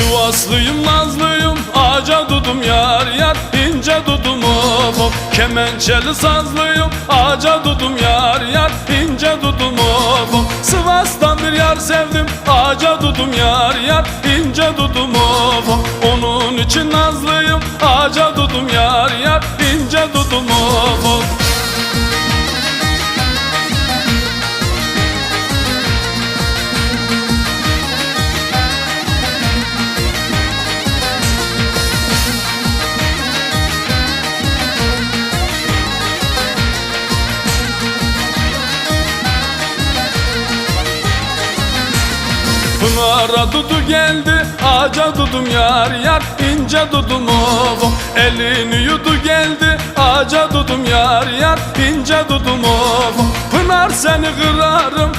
Sivaslıyım nazlıyım ağaca dudum yar yar ince dudum of of Kemençeli sazlıyım ağaca dudum yar yar ince dudum of of Sivas'tan bir yar sevdim ağaca dudum yar yar ince dudum of of Onun için nazlıyım ağaca dudum yar yar ince Pınar'a dudu geldi ağaca dudum yar yar ince dudum of. Elini yudu geldi ağaca dudum yar yar ince dudum of. Pınar seni kırarım